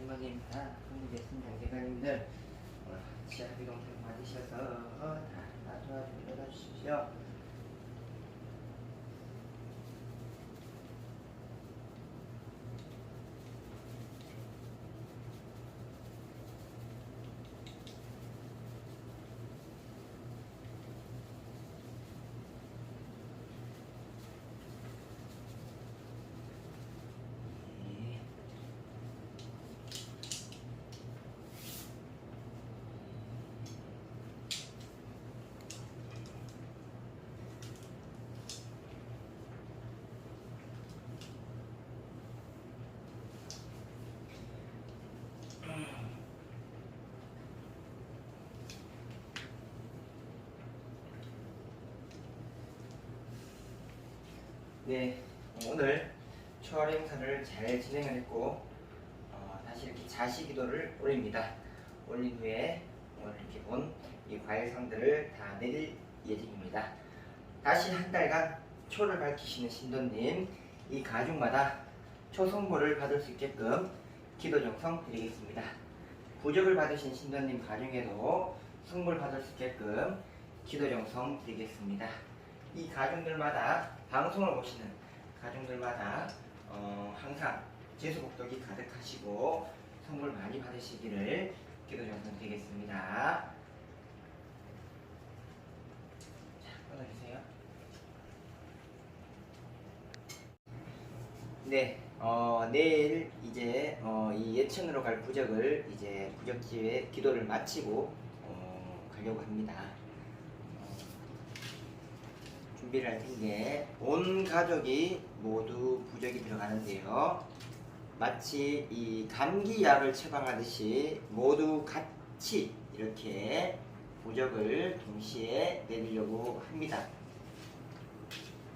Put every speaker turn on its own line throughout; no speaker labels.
할머님 다 손님계신 장대관님들 어, 치아비 동생 맞으셔서 다 놔줘가지고 일어나 주십시오. 네, 오늘 초월 행사를 잘 진행을 했고 어, 다시 이렇게 자시 기도를 올립니다. 올린 후에 오늘 이렇게 본 이 과일상들을 다 내릴 예정입니다. 다시 한 달간 초를 밝히시는 신도님 이 가족마다 초성보를 받을 수 있게끔 기도 정성 드리겠습니다. 부적을 받으신 신도님 가정에도 성불 받을 수 있게끔 기도 정성 드리겠습니다. 이 가정들마다 방송을 보시는 가정들마다 어, 항상 제수복덕이 가득하시고 선물 많이 받으시기를 기도 정성 드리겠습니다. 자, 끊어주세요. 네, 어, 내일 이제 어, 이 예천으로 갈 부적을 이제 부적지에 기도를 마치고 어, 가려고 합니다. 어, 준비를 할 텐데 온 가족이 모두 부적이 들어가는데요. 마치 이 감기약을 처방하듯이 모두 같이 이렇게 부적을 동시에 내리려고 합니다.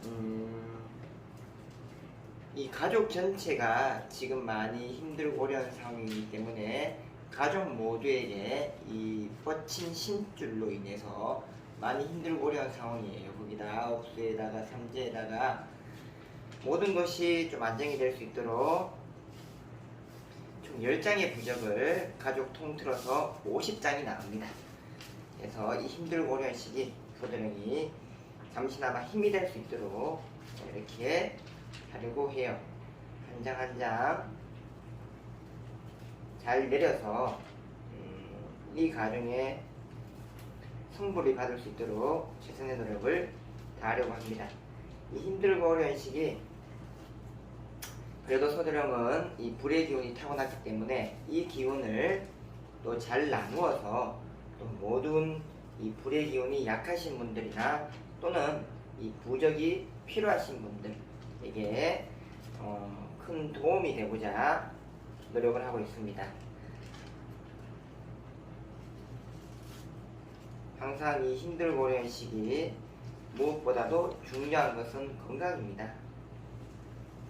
음, 이 가족 전체가 지금 많이 힘들고 어려운 상황이기 때문에 가족 모두에게 이 뻗친 심줄로 인해서 많이 힘들고 어려운 상황이에요. 거기다 옥수에다가 삼재에다가 모든 것이 좀 안정이 될 수 있도록 총 10장의 부적을 가족 통틀어서 50장이 나옵니다. 그래서 이 힘들고 어려운 시기 소드령이 잠시나마 힘이 될 수 있도록 이렇게 하려고 해요. 한 장 한 장 잘 내려서 음, 이 가정에 성불이 받을 수 있도록 최선의 노력을 다하려고 합니다. 이 힘들고 어려운 시기 그래도 소드령은 이 불의 기운이 타고났기 때문에 이 기운을 또 잘 나누어서 또 모든 이 불의 기운이 약하신 분들이나 또는 이 부적이 필요하신 분들에게 어, 큰 도움이 되고자 노력을 하고 있습니다. 항상 이 힘들고 어려운 시기 무엇보다도 중요한 것은 건강입니다.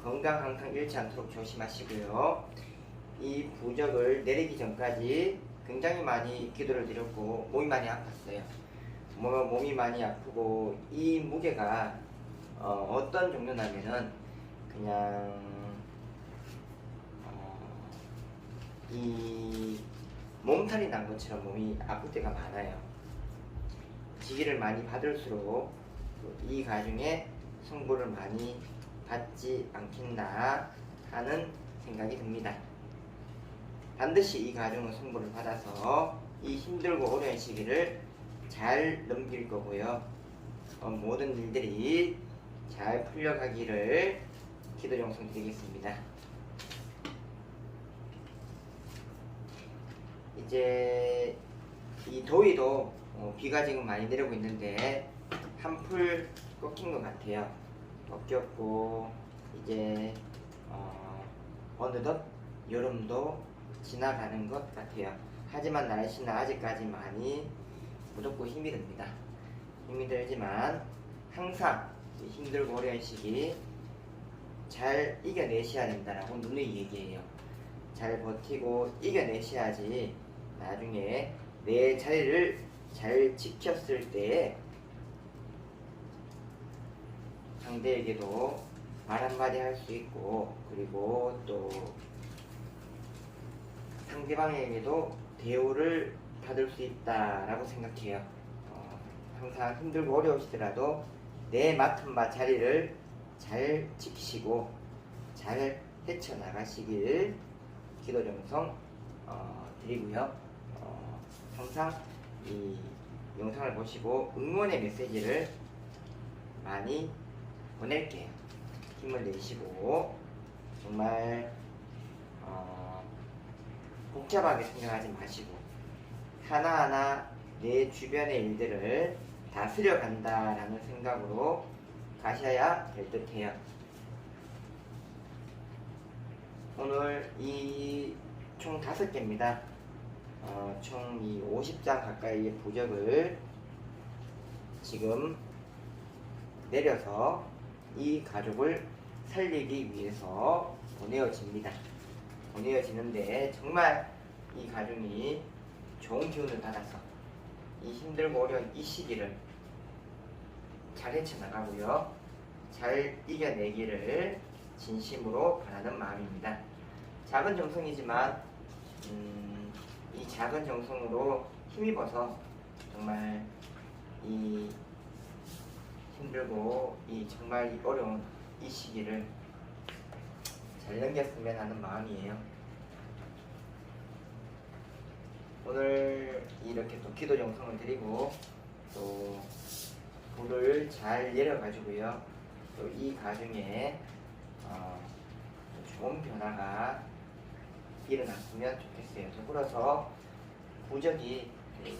건강 항상 잃지 않도록 조심하시고요. 이 부적을 내리기 전까지 굉장히 많이 기도를 드렸고 몸이 많이 아팠어요. 뭐, 몸이 많이 아프고 이 무게가 어, 떤 정도냐면은 그냥 어, 이 몸살이 난 것처럼 몸이 아플 때가 많아요. 지기를 많이 받을수록 이 가중에 성부를 많이 받지 않겠나 하는 생각이 듭니다. 반드시 이 가정은 성부를 받아서 이 힘들고 어려운 시기를 잘 넘길 거고요. 어, 모든 일들이 잘 풀려가기를 기도 정성 드리겠습니다. 이제 이 더위도 어, 비가 지금 많이 내리고 있는데 한풀 꺾인 것 같아요. 꺾였고 이제 어, 어느덧 여름도 지나가는 것 같아요. 하지만 날씨는 아직까지 많이 무덥고 힘이 듭니다. 힘이 들지만 항상 이 힘들고 어려운 시기 잘 이겨내셔야 된다라고 누누이 얘기해요. 잘 버티고 이겨내셔야지 나중에 내 자리를 잘 지켰을 때 상대에게도 말 한마디 할 수 있고 그리고 또 상대방에게도 대우를 받을 수 있다라고 생각해요. 어, 항상 힘들고 어려우시더라도 내 맡은 바 자리를 잘 지키시고 잘 헤쳐나가시길 기도 정성 어, 드리고요. 어, 항상 이 영상을 보시고 응원의 메시지를 많이 보낼게요. 힘을 내시고 정말 어, 복잡하게 생각하지 마시고 하나하나 내 주변의 일들을 다스려 간다라는 생각으로 가셔야 될 듯해요. 오늘 이 총 다섯 개입니다. 어, 총이 50장 가까이의 부적을 지금 내려서 이 가족을 살리기 위해서 보내어집니다. 보내어지는데 정말 이 가족이 좋은 기운을 받아서 이 힘들고 어려운 이 시기를 잘 헤쳐나가고요. 잘 이겨내기를 진심으로 바라는 마음입니다. 작은 정성이지만 음, 이 작은 정성으로 힘입어서 정말 이 힘들고 이 정말 이 어려운 이 시기를 잘 넘겼으면 하는 마음이에요. 오늘 이렇게 또 기도 정성을 드리고 또 불을 잘 내려가지고요. 또 이 가정에 어, 좋은 변화가 일어났으면 좋겠어요. 더불어서 부적이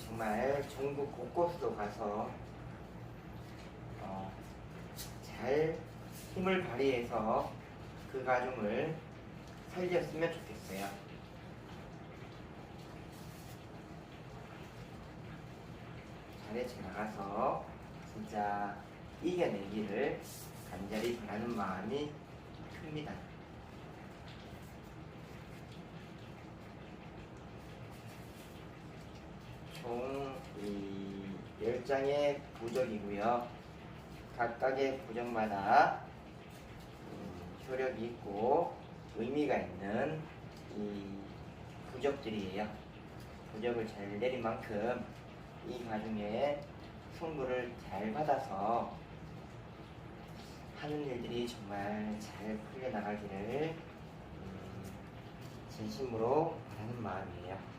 정말 전국 곳곳으로 가서 어, 잘 힘을 발휘해서 그 가정을 살렸으면 좋겠어요. 잘해쳐 나가서 진짜 이겨내기를 간절히 바라는 마음이 큽니다. 총이 10장의 부적이고요. 각각의 부적마다 음, 효력이 있고 의미가 있는 이 부적들이에요. 부적을 잘 내린 만큼 이 가정에 성부를 잘 받아서 하는 일들이 정말 잘 풀려나가기를 음, 진심으로 바라는 마음이에요.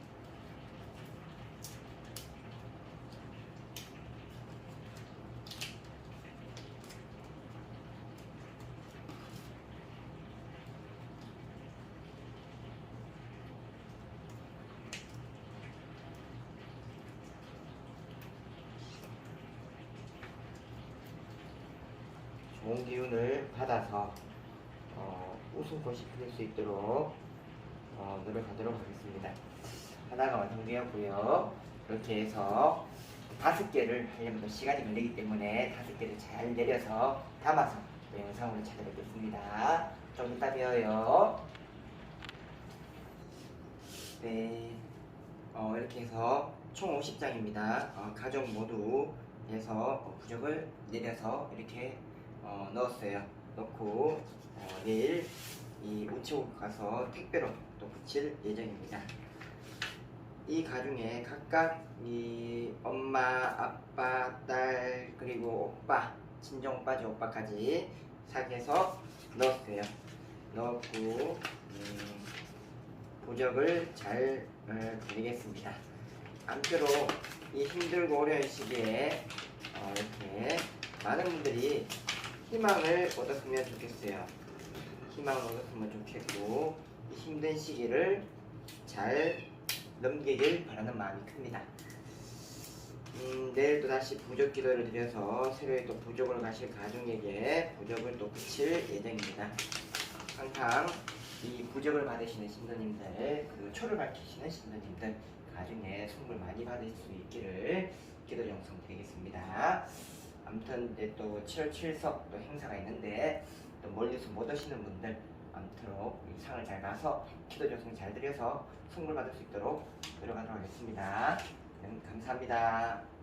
좋은 기운을 받아서 어, 웃음꽃이 피울 수 있도록 어, 노력하도록 하겠습니다. 하나가 완성되었고요. 이렇게 해서 다섯 개를 하려면 또 시간이 걸리기 때문에 다섯 개를 잘 내려서 담아서 또 영상으로 찾아뵙겠습니다. 좀 이따 봬요. 네, 어, 이렇게 해서 총 50장입니다. 어, 가족 모두 해서 어, 부적을 내려서 이렇게 어, 넣었어요. 넣고 어, 내일 이 우체국 가서 택배로 또 붙일 예정입니다. 이 가중에 각각 이 엄마, 아빠, 딸 그리고 오빠, 친정 오빠지 오빠까지 삭해서 넣었어요. 넣었고 음, 부적을 잘 어, 드리겠습니다. 암표로 이 힘들고 어려운 시기에 어, 이렇게 많은 분들이 희망을 얻었으면 좋겠어요. 희망을 얻었으면 좋겠고 이 힘든 시기를 잘 넘기길 바라는 마음이 큽니다. 음, 내일 또 다시 부적 기도를 드려서 새벽에 또 부적을 가실 가족에게 부적을 또 붙일 예정입니다. 항상 이 부적을 받으시는 신도님들 그리고 초를 밝히시는 신도님들 가정에 선물 많이 받을 수 있기를 기도 정성 드리겠습니다. 아무튼 이제 또 7월 7석 또 행사가 있는데 또 멀리서 못 오시는 분들 아무쪼록 이 상을 잘 가서 기도 정성 잘 드려서 선물 받을 수 있도록 노력하도록 하겠습니다. 네, 감사합니다.